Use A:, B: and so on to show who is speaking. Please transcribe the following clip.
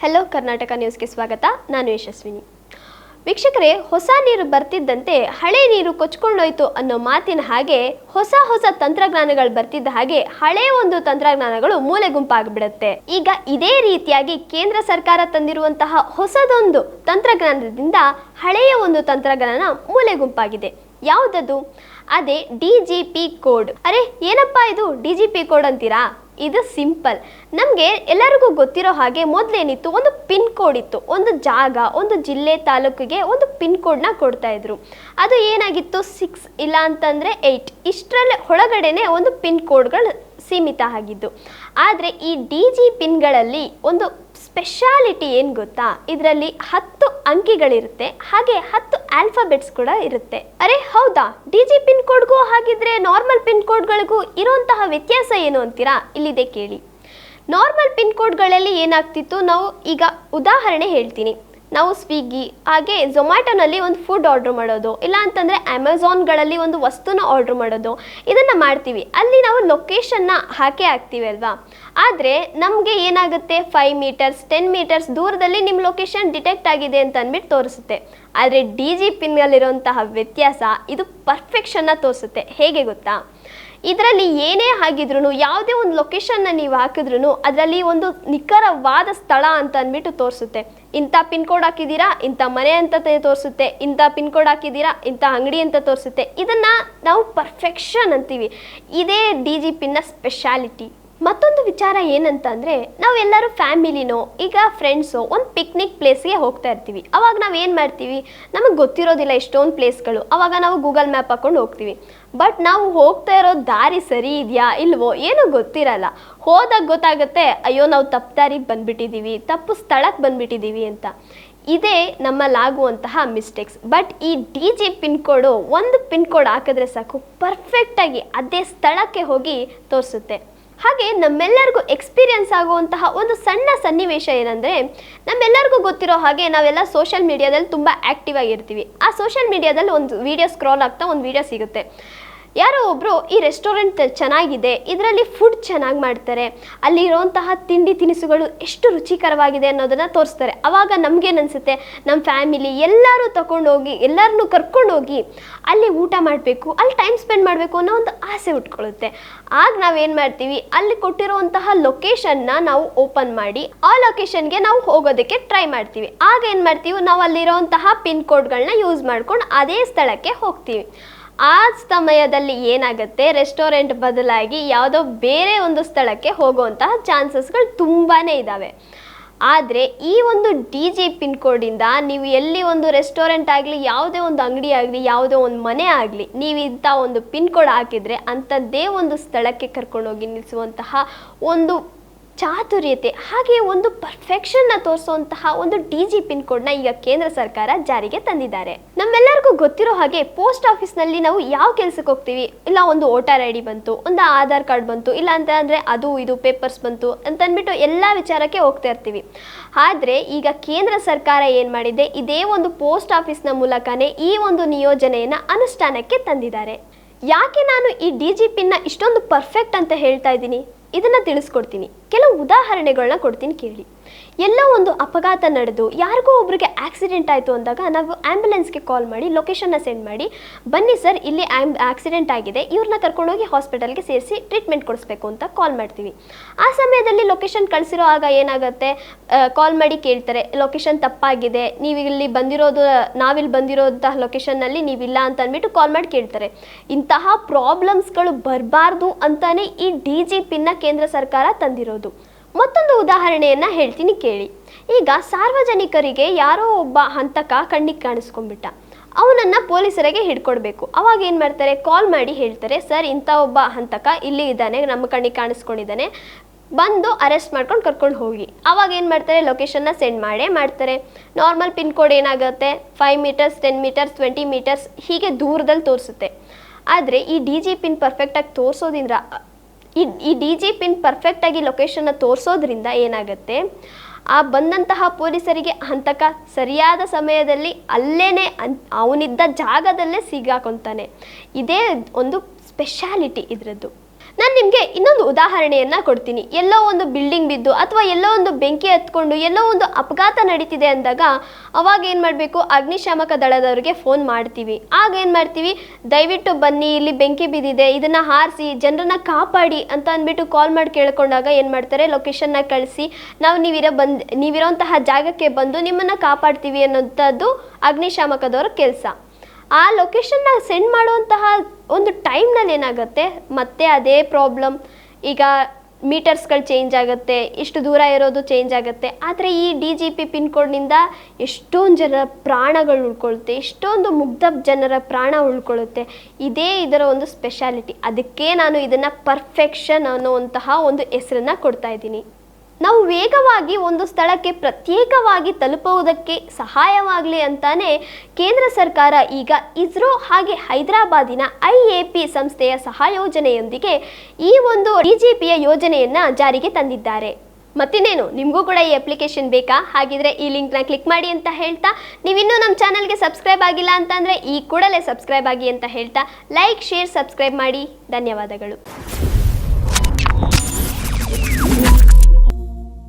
A: Hello Karnataka ನ್ಯೂಸ್ಗೆ ಸ್ವಾಗತ. ನಾನು ಯಶಸ್ವಿನಿ. ವೀಕ್ಷಕರೇ, ಹೊಸ ನೀರು ಬರ್ತಿದ್ದಂತೆ ಹಳೆ ನೀರು ಕೊಚ್ಕೊಂಡೋಯ್ತು ಅನ್ನೋ ಮಾತಿನ ಹಾಗೆ ಹೊಸ ಹೊಸ ತಂತ್ರಜ್ಞಾನಗಳು ಬರ್ತಿದ್ದ ಹಾಗೆ ಹಳೆ ಒಂದು ತಂತ್ರಜ್ಞಾನಗಳು ಮೂಲೆ ಗುಂಪಾಗ್ಬಿಡುತ್ತೆ. ಈಗ ಇದೇ ರೀತಿಯಾಗಿ ಕೇಂದ್ರ ಸರ್ಕಾರ ತಂದಿರುವಂತಹ ಹೊಸದೊಂದು ತಂತ್ರಜ್ಞಾನದಿಂದ ಹಳೆಯ ಒಂದು ತಂತ್ರಜ್ಞಾನ ಮೂಲೆ ಗುಂಪಾಗಿದೆ. ಯಾವುದದು? ಅದೇ ಡಿ ಜಿ ಪಿ ಕೋಡ್. ಅರೆ, ಏನಪ್ಪಾ ಇದು? ಡಿ ಜಿ ಪಿ ಕೋಡ್ ಅಂತೀರಾ? ಇದು ಸಿಂಪಲ್. ನಮಗೆ ಎಲ್ಲರಿಗೂ ಗೊತ್ತಿರೋ ಹಾಗೆ ಮೊದಲೇನಿತ್ತು, ಒಂದು ಪಿನ್ ಕೋಡ್ ಇತ್ತು. ಒಂದು ಜಾಗ, ಒಂದು ಜಿಲ್ಲೆ ತಾಲೂಕಿಗೆ ಒಂದು ಪಿನ್ ಕೋಡ್ನ ಕೊಡ್ತಾ ಇದ್ರು. ಅದು ಏನಾಗಿತ್ತು? ಸಿಕ್ಸ್ ಇಲ್ಲ ಅಂತಂದರೆ ಏಯ್ಟ್ ಇಷ್ಟರಲ್ಲೇ ಒಳಗಡೆನೆ ಒಂದು ಪಿನ್ ಕೋಡ್ಗಳು ಸೀಮಿತ ಆಗಿದ್ದು. ಆದರೆ ಈ ಡಿ ಜಿ ಪಿನ್ಗಳಲ್ಲಿ ಒಂದು ಸ್ಪೆಷಾಲಿಟಿ ಏನು ಗೊತ್ತಾ? ಇದರಲ್ಲಿ ಹತ್ತು ಅಂಕಿಗಳಿರುತ್ತೆ. ಹಾಗೆ ಹತ್ತು ಆಲ್ಫಾಬೆಟ್ಸ್ ಕೂಡ ಇರುತ್ತೆ. ಅರೆ, ಹೌದಾ? ಡಿ ಜಿ ಪಿನ್ ಕೋಡ್ಗೂ ಹಾಗಿದ್ರೆ ನಾರ್ಮಲ್ ಪಿನ್ ಕೋಡ್ಗಳಿಗೂ ಇರುವಂತಹ ವ್ಯತ್ಯಾಸ ಏನು ಅಂತೀರಾ? ಇಲ್ಲಿದೆ ಕೇಳಿ. ನಾರ್ಮಲ್ ಪಿನ್ ಕೋಡ್ಗಳಲ್ಲಿ ಏನಾಗ್ತಿತ್ತು? ನಾವು ಈಗ ಉದಾಹರಣೆ ಹೇಳ್ತೀನಿ. ನಾವು ಸ್ವಿಗ್ಗಿ, ಹಾಗೆ ಝೊಮ್ಯಾಟೊನಲ್ಲಿ ಒಂದು ಫುಡ್ ಆರ್ಡ್ರ್ ಮಾಡೋದು, ಇಲ್ಲ ಅಂತಂದರೆ ಅಮೆಝಾನ್ಗಳಲ್ಲಿ ಒಂದು ವಸ್ತುನ ಆರ್ಡ್ರ್ ಮಾಡೋದು, ಇದನ್ನು ಮಾಡ್ತೀವಿ. ಅಲ್ಲಿ ನಾವು ಲೊಕೇಶನ್ನ ಹಾಕೇ ಹಾಕ್ತೀವಿ ಅಲ್ವಾ? ಆದರೆ ನಮಗೆ ಏನಾಗುತ್ತೆ? ಫೈವ್ ಮೀಟರ್ಸ್ ಟೆನ್ ಮೀಟರ್ಸ್ ದೂರದಲ್ಲಿ ನಿಮ್ಮ ಲೊಕೇಶನ್ ಡಿಟೆಕ್ಟ್ ಆಗಿದೆ ಅಂತ ಅಂದ್ಬಿಟ್ಟು ತೋರಿಸುತ್ತೆ. ಆದರೆ ಡಿ ಜಿ ಪಿನ್ನಲ್ಲಿರುವಂತಹ ವ್ಯತ್ಯಾಸ ಇದು ಪರ್ಫೆಕ್ಷನ್ನ ತೋರಿಸುತ್ತೆ. ಹೇಗೆ ಗೊತ್ತಾ? ಇದರಲ್ಲಿ ಏನೇ ಆಗಿದ್ರು ಯಾವುದೇ ಒಂದು ಲೊಕೇಶನ್ನ ನೀವು ಹಾಕಿದ್ರು ಅದರಲ್ಲಿ ಒಂದು ನಿಖರವಾದ ಸ್ಥಳ ಅಂತ ಅಂದ್ಬಿಟ್ಟು ತೋರಿಸುತ್ತೆ. ಇಂಥ ಪಿನ್ ಕೋಡ್ ಹಾಕಿದ್ದೀರಾ, ಇಂಥ ಮನೆ ಅಂತ ತೋರಿಸುತ್ತೆ, ಇಂಥ ಪಿನ್ ಕೋಡ್ ಹಾಕಿದ್ದೀರಾ, ಇಂಥ ಅಂಗಡಿ ಅಂತ ತೋರಿಸುತ್ತೆ. ಇದನ್ನು ನಾವು ಪರ್ಫೆಕ್ಷನ್ ಅಂತೀವಿ. ಇದೇ ಡಿ ಜಿ ಪಿನ್ನ ಸ್ಪೆಷಾಲಿಟಿ ಮತ್ತೊಂದು ವಿಚಾರ ಏನಂತಂದರೆ, ನಾವೆಲ್ಲರೂ ಫ್ಯಾಮಿಲಿನೋ, ಈಗ ಫ್ರೆಂಡ್ಸೋ ಒಂದು ಪಿಕ್ನಿಕ್ ಪ್ಲೇಸ್ಗೆ ಹೋಗ್ತಾ ಇರ್ತೀವಿ. ಅವಾಗ ನಾವು ಏನು ಮಾಡ್ತೀವಿ? ನಮಗೆ ಗೊತ್ತಿರೋದಿಲ್ಲ ಎಷ್ಟೊಂದು ಪ್ಲೇಸ್ಗಳು ಅವಾಗ ನಾವು ಗೂಗಲ್ ಮ್ಯಾಪ್ ಹಾಕೊಂಡು ಹೋಗ್ತೀವಿ. ಬಟ್ ನಾವು ಹೋಗ್ತಾ ಇರೋ ದಾರಿ ಸರಿ ಇದೆಯಾ, ಇಲ್ವೋ ಏನೂ ಗೊತ್ತಿರಲ್ಲ. ಹೋದಾಗ ಗೊತ್ತಾಗುತ್ತೆ, ಅಯ್ಯೋ ನಾವು ತಪ್ಪು ದಾರಿಗೆ ಬಂದ್ಬಿಟ್ಟಿದ್ದೀವಿ ತಪ್ಪು ಸ್ಥಳಕ್ಕೆ ಬಂದ್ಬಿಟ್ಟಿದ್ದೀವಿ ಅಂತ. ಇದೇ ನಮ್ಮಲ್ಲಾಗುವಂತಹ ಮಿಸ್ಟೇಕ್ಸ್ ಬಟ್ ಈ ಡಿ ಜಿ ಪಿನ್ ಕೋಡು ಒಂದು ಪಿನ್ ಕೋಡ್ ಹಾಕಿದ್ರೆ ಸಾಕು ಪರ್ಫೆಕ್ಟಾಗಿ ಅದೇ ಸ್ಥಳಕ್ಕೆ ಹೋಗಿ ತೋರಿಸುತ್ತೆ. ಹಾಗೆ ನಮ್ಮೆಲ್ಲರಿಗೂ ಎಕ್ಸ್ಪೀರಿಯನ್ಸ್ ಆಗುವಂತಹ ಒಂದು ಸಣ್ಣ ಸನ್ನಿವೇಶ ಏನಂದರೆ, ನಮ್ಮೆಲ್ಲರಿಗೂ ಗೊತ್ತಿರೋ ಹಾಗೆ ನಾವೆಲ್ಲ ಸೋಷಿಯಲ್ ಮೀಡಿಯಾದಲ್ಲಿ ತುಂಬ ಆ್ಯಕ್ಟಿವ್ ಆಗಿರ್ತೀವಿ. ಆ ಸೋಷಿಯಲ್ ಮೀಡಿಯಾದಲ್ಲಿ ಒಂದು ವೀಡಿಯೋ ಸ್ಕ್ರಾಲ್ ಆಗ್ತಾ ಒಂದು ವೀಡಿಯೋ ಸಿಗುತ್ತೆ. ಯಾರೋ ಒಬ್ಬರು ಈ ರೆಸ್ಟೋರೆಂಟ್ ಚೆನ್ನಾಗಿದೆ, ಇದರಲ್ಲಿ ಫುಡ್ ಚೆನ್ನಾಗಿ ಮಾಡ್ತಾರೆ. ಅಲ್ಲಿರುವಂತಹ ತಿಂಡಿ ತಿನಿಸುಗಳು ಎಷ್ಟು ರುಚಿಕರವಾಗಿದೆ ಅನ್ನೋದನ್ನು ತೋರಿಸ್ತಾರೆ. ಆವಾಗ ನಮಗೇನು ಅನಿಸುತ್ತೆ ನಮ್ಮ ಫ್ಯಾಮಿಲಿ ಎಲ್ಲರೂ ತಗೊಂಡೋಗಿ ಎಲ್ಲರನ್ನು ಕರ್ಕೊಂಡೋಗಿ ಅಲ್ಲಿ ಊಟ ಮಾಡಬೇಕು, ಅಲ್ಲಿ ಟೈಮ್ ಸ್ಪೆಂಡ್ ಮಾಡಬೇಕು ಅನ್ನೋ ಒಂದು ಆಸೆ ಉಟ್ಕೊಳ್ಳುತ್ತೆ. ಆಗ ನಾವೇನು ಮಾಡ್ತೀವಿ? ಅಲ್ಲಿ ಕೊಟ್ಟಿರುವಂತಹ ಲೊಕೇಶನ್ನ ನಾವು ಓಪನ್ ಮಾಡಿ, ಆ ಲೊಕೇಶನ್ಗೆ ನಾವು ಹೋಗೋದಕ್ಕೆ ಟ್ರೈ ಮಾಡ್ತೀವಿ. ಆಗ ಏನು ಮಾಡ್ತೀವಿ? ನಾವು ಅಲ್ಲಿರೋಂತಹ ಪಿನ್ ಕೋಡ್ಗಳನ್ನ ಯೂಸ್ ಮಾಡ್ಕೊಂಡು ಅದೇ ಸ್ಥಳಕ್ಕೆ ಹೋಗ್ತೀವಿ. ಆ ಸಮಯದಲ್ಲಿ ಏನಾಗುತ್ತೆ? ರೆಸ್ಟೋರೆಂಟ್ ಬದಲಾಗಿ ಯಾವುದೋ ಬೇರೆ ಒಂದು ಸ್ಥಳಕ್ಕೆ ಹೋಗುವಂತಹ ಚಾನ್ಸಸ್ಗಳು ತುಂಬಾ ಇದ್ದಾವೆ ಆದರೆ ಈ ಒಂದು ಡಿ ಜಿ ಪಿನ್ ಕೋಡಿಂದ ನೀವು ಎಲ್ಲಿ ಒಂದು ರೆಸ್ಟೋರೆಂಟ್ ಆಗಲಿ, ಯಾವುದೇ ಒಂದು ಅಂಗಡಿ ಆಗಲಿ, ಯಾವುದೇ ಒಂದು ಮನೆ ಆಗಲಿ, ನೀವು ಇಂಥ ಒಂದು ಪಿನ್ ಕೋಡ್ ಹಾಕಿದರೆ ಅಂಥದ್ದೇ ಒಂದು ಸ್ಥಳಕ್ಕೆ ಕರ್ಕೊಂಡೋಗಿ ನಿಲ್ಲಿಸುವಂತಹ ಒಂದು ಚಾತುರ್ಯತೆ, ಹಾಗೆ ಒಂದು ಪರ್ಫೆಕ್ಷನ್ನ ತೋರಿಸುವಂತಹ ಒಂದು ಡಿ ಜಿ ಪಿನ್ ಕೋಡ್ನ ಈಗ ಕೇಂದ್ರ ಸರ್ಕಾರ ಜಾರಿಗೆ ತಂದಿದ್ದಾರೆ. ನಮ್ಮೆಲ್ಲರಿಗೂ ಗೊತ್ತಿರೋ ಹಾಗೆ ಪೋಸ್ಟ್ ಆಫೀಸ್ನಲ್ಲಿ ನಾವು ಯಾವ ಕೆಲಸಕ್ಕೆ ಹೋಗ್ತೀವಿ? ಇಲ್ಲ ಒಂದು ವೋಟರ್ ಐ ಡಿ ಬಂತು, ಒಂದು ಆಧಾರ್ ಕಾರ್ಡ್ ಬಂತು, ಇಲ್ಲ ಅಂತ ಅಂದರೆ ಅದು ಇದು ಪೇಪರ್ಸ್ ಬಂತು ಅಂತ ಅಂದ್ಬಿಟ್ಟು ಎಲ್ಲ ವಿಚಾರಕ್ಕೆ ಹೋಗ್ತಾ ಇರ್ತೀವಿ. ಆದರೆ ಈಗ ಕೇಂದ್ರ ಸರ್ಕಾರ ಏನು ಮಾಡಿದೆ? ಇದೇ ಒಂದು ಪೋಸ್ಟ್ ಆಫೀಸ್ನ ಮೂಲಕನೇ ಈ ಒಂದು ನಿಯೋಜನೆಯನ್ನು ಅನುಷ್ಠಾನಕ್ಕೆ ತಂದಿದ್ದಾರೆ. ಯಾಕೆ ನಾನು ಈ ಡಿ ಜಿ ಪಿನ್ನ ಇಷ್ಟೊಂದು ಪರ್ಫೆಕ್ಟ್ ಅಂತ ಹೇಳ್ತಾ ಇದ್ದೀನಿ? ಇದನ್ನು ತಿಳಿಸ್ಕೊಡ್ತೀನಿ. ಕೆಲವು ಉದಾಹರಣೆಗಳನ್ನ ಕೊಡ್ತೀನಿ ಕೇಳಿ. ಎಲ್ಲೋ ಒಂದು ಅಪಘಾತ ನಡೆದು ಯಾರಿಗೋ ಒಬ್ರಿಗೆ ಆಕ್ಸಿಡೆಂಟ್ ಆಯಿತು ಅಂದಾಗ ನಾವು ಆ್ಯಂಬುಲೆನ್ಸ್ಗೆ ಕಾಲ್ ಮಾಡಿ ಲೊಕೇಶನ್ನ ಸೆಂಡ್ ಮಾಡಿ, ಬನ್ನಿ ಸರ್ ಇಲ್ಲಿ ಆ್ಯಂಬ್ ಆಕ್ಸಿಡೆಂಟ್ ಆಗಿದೆ ಇವ್ರನ್ನ ಕರ್ಕೊಂಡೋಗಿ ಹಾಸ್ಪಿಟಲ್ಗೆ ಸೇರಿಸಿ ಟ್ರೀಟ್ಮೆಂಟ್ ಕೊಡಿಸ್ಬೇಕು ಅಂತ ಕಾಲ್ ಮಾಡ್ತೀವಿ. ಆ ಸಮಯದಲ್ಲಿ ಲೊಕೇಶನ್ ಕಳಿಸಿರೋ ಆಗ ಏನಾಗುತ್ತೆ? ಕಾಲ್ ಮಾಡಿ ಕೇಳ್ತಾರೆ ಲೊಕೇಶನ್ ತಪ್ಪಾಗಿದೆ, ನೀವು ಇಲ್ಲಿ ಬಂದಿರೋದು, ನಾವಿಲ್ಲಿ ಬಂದಿರೋಂತಹ ಲೊಕೇಶನ್ನಲ್ಲಿ ನೀವಿಲ್ಲ ಅಂತ ಅಂದ್ಬಿಟ್ಟು ಕಾಲ್ ಮಾಡಿ ಕೇಳ್ತಾರೆ. ಇಂತಹ ಪ್ರಾಬ್ಲಮ್ಸ್ಗಳು ಬರಬಾರ್ದು ಅಂತಾನೆ ಈ ಡಿ ಜಿ ಪಿನ್ನ ಕೇಂದ್ರ ಸರ್ಕಾರ ತಂದಿರೋದು. ಮತ್ತೊಂದು ಉದಾಹರಣೆಯನ್ನು ಹೇಳ್ತೀನಿ ಕೇಳಿ. ಈಗ ಸಾರ್ವಜನಿಕರಿಗೆ ಯಾರೋ ಒಬ್ಬ ಹಂತಕ ಕಣ್ಣಿಗೆ ಕಾಣಿಸ್ಕೊಂಡ್ಬಿಟ್ಟ. ಅವನನ್ನು ಪೊಲೀಸರಿಗೆ ಹಿಡ್ಕೊಡ್ಬೇಕು. ಅವಾಗ ಏನು ಮಾಡ್ತಾರೆ? ಕಾಲ್ ಮಾಡಿ ಹೇಳ್ತಾರೆ, ಸರ್, ಇಂಥ ಒಬ್ಬ ಹಂತಕ ಇಲ್ಲಿ ಇದ್ದಾನೆ, ನಮ್ಮ ಕಣ್ಣಿಗೆ ಕಾಣಿಸ್ಕೊಂಡಿದ್ದಾನೆ. ಬಂದು ಅರೆಸ್ಟ್ ಮಾಡ್ಕೊಂಡು ಕರ್ಕೊಂಡು ಹೋಗಿ. ಅವಾಗ ಏನು ಮಾಡ್ತಾರೆ? ಲೊಕೇಶನ್ನ ಸೆಂಡ್ ಮಾಡೇ ಮಾಡ್ತಾರೆ. ನಾರ್ಮಲ್ ಪಿನ್ ಕೋಡ್ ಏನಾಗುತ್ತೆ? Five metres, ten metres, twenty metres ಹೀಗೆ ದೂರದಲ್ಲಿ ತೋರಿಸುತ್ತೆ. ಆದರೆ ಈ ಡಿ ಜಿ ಪಿನ್ ಪರ್ಫೆಕ್ಟಾಗಿ ತೋರಿಸೋದ್ರಿಂದ ಈ ಈ ಡಿ ಜಿ ಪಿನ್ ಪರ್ಫೆಕ್ಟಾಗಿ ಲೊಕೇಶನ್ನ ತೋರಿಸೋದ್ರಿಂದ ಏನಾಗುತ್ತೆ? ಆ ಬಂದಂತಹ ಪೊಲೀಸರಿಗೆ ಹಂತಕ ಸರಿಯಾದ ಸಮಯದಲ್ಲಿ ಅಲ್ಲೇ ಅವನಿದ್ದ ಜಾಗದಲ್ಲೇ ಸಿಗಾಕೊಂತಾನೆ. ಇದೇ ಒಂದು ಸ್ಪೆಷಾಲಿಟಿ ಇದರದ್ದು. ನಾನು ನಿಮಗೆ ಇನ್ನೊಂದು ಉದಾಹರಣೆಯನ್ನು ಕೊಡ್ತೀನಿ. ಎಲ್ಲೋ ಒಂದು ಬಿಲ್ಡಿಂಗ್ ಬಿದ್ದು ಅಥವಾ ಎಲ್ಲೋ ಒಂದು ಬೆಂಕಿ ಹತ್ಕೊಂಡು ಎಲ್ಲೋ ಒಂದು ಅಪಘಾತ ನಡೀತಿದೆ ಅಂದಾಗ ಅವಾಗ ಏನು ಮಾಡಬೇಕು? ಅಗ್ನಿಶಾಮಕ ದಳದವ್ರಿಗೆ ಫೋನ್ ಮಾಡ್ತೀವಿ. ಆಗ ಏನು ಮಾಡ್ತೀವಿ? ದಯವಿಟ್ಟು ಬನ್ನಿ, ಇಲ್ಲಿ ಬೆಂಕಿ ಬಿದ್ದಿದೆ, ಇದನ್ನು ಹಾರಿಸಿ, ಜನರನ್ನ ಕಾಪಾಡಿ ಅಂತ ಅಂದ್ಬಿಟ್ಟು ಕಾಲ್ ಮಾಡಿ ಕೇಳ್ಕೊಂಡಾಗ ಏನು ಮಾಡ್ತಾರೆ? ಲೊಕೇಶನ್ನ ಕಳಿಸಿ, ನಾವು ನೀವಿರೋ ಬಂದು, ನೀವಿರೋಂತಹ ಜಾಗಕ್ಕೆ ಬಂದು ನಿಮ್ಮನ್ನು ಕಾಪಾಡ್ತೀವಿ ಅನ್ನೋಂಥದ್ದು ಅಗ್ನಿಶಾಮಕದವರ ಕೆಲಸ. ಆ ಲೊಕೇಶನ್ನ ಸೆಂಡ್ ಮಾಡುವಂತಹ ಒಂದು ಟೈಮ್ನಲ್ಲಿ ಏನಾಗುತ್ತೆ? ಮತ್ತೆ ಅದೇ ಪ್ರಾಬ್ಲಮ್ ಈಗ ಮೀಟರ್ಸ್ಗಳು ಚೇಂಜ್ ಆಗುತ್ತೆ, ಇಷ್ಟು ದೂರ ಇರೋದು ಚೇಂಜ್ ಆಗುತ್ತೆ. ಆದರೆ ಈ ಡಿ ಜಿ ಪಿ ಪಿನ್ ಕೋಡ್ನಿಂದ ಎಷ್ಟೊಂದು ಜನರ ಪ್ರಾಣಗಳು ಉಳ್ಕೊಳ್ಳುತ್ತೆ ಎಷ್ಟೊಂದು ಮುಗ್ಧ ಜನರ ಪ್ರಾಣ ಉಳ್ಕೊಳ್ಳುತ್ತೆ ಇದೇ ಇದರ ಒಂದು ಸ್ಪೆಷಾಲಿಟಿ ಅದಕ್ಕೆ ನಾನು ಇದನ್ನು ಪರ್ಫೆಕ್ಷನ್ ಅನ್ನುವಂತಹ ಒಂದು ಹೆಸರನ್ನು ಕೊಡ್ತಾ ಇದ್ದೀನಿ. ನಾವು ವೇಗವಾಗಿ ಒಂದು ಸ್ಥಳಕ್ಕೆ ಪ್ರತ್ಯೇಕವಾಗಿ ತಲುಪುವುದಕ್ಕೆ ಸಹಾಯವಾಗಲಿ ಅಂತಾನೆ ಕೇಂದ್ರ ಸರ್ಕಾರ ಈಗ ಇಸ್ರೋ ಹಾಗೆ ಹೈದರಾಬಾದಿನ ಐ ಎ ಪಿ ಸಂಸ್ಥೆಯ ಸಹಾಯೋಜನೆಯೊಂದಿಗೆ ಈ ಒಂದು ಡಿ ಜಿ ಪಿಯ ಯೋಜನೆಯನ್ನು ಜಾರಿಗೆ ತಂದಿದ್ದಾರೆ. ಮತ್ತಿನ್ನೇನು, ನಿಮಗೂ ಕೂಡ ಈ ಅಪ್ಲಿಕೇಶನ್ ಬೇಕಾ? ಹಾಗಿದ್ರೆ ಈ ಲಿಂಕ್ನ ಕ್ಲಿಕ್ ಮಾಡಿ ಅಂತ ಹೇಳ್ತಾ, ನೀವಿನ್ನೂ ನಮ್ಮ ಚಾನಲ್ಗೆ ಸಬ್ಸ್ಕ್ರೈಬ್ ಆಗಿಲ್ಲ ಅಂತಂದರೆ ಈ ಕೂಡಲೇ ಸಬ್ಸ್ಕ್ರೈಬ್ ಆಗಿ ಅಂತ ಹೇಳ್ತಾ, ಲೈಕ್, ಶೇರ್, ಸಬ್ಸ್ಕ್ರೈಬ್ ಮಾಡಿ. ಧನ್ಯವಾದಗಳು.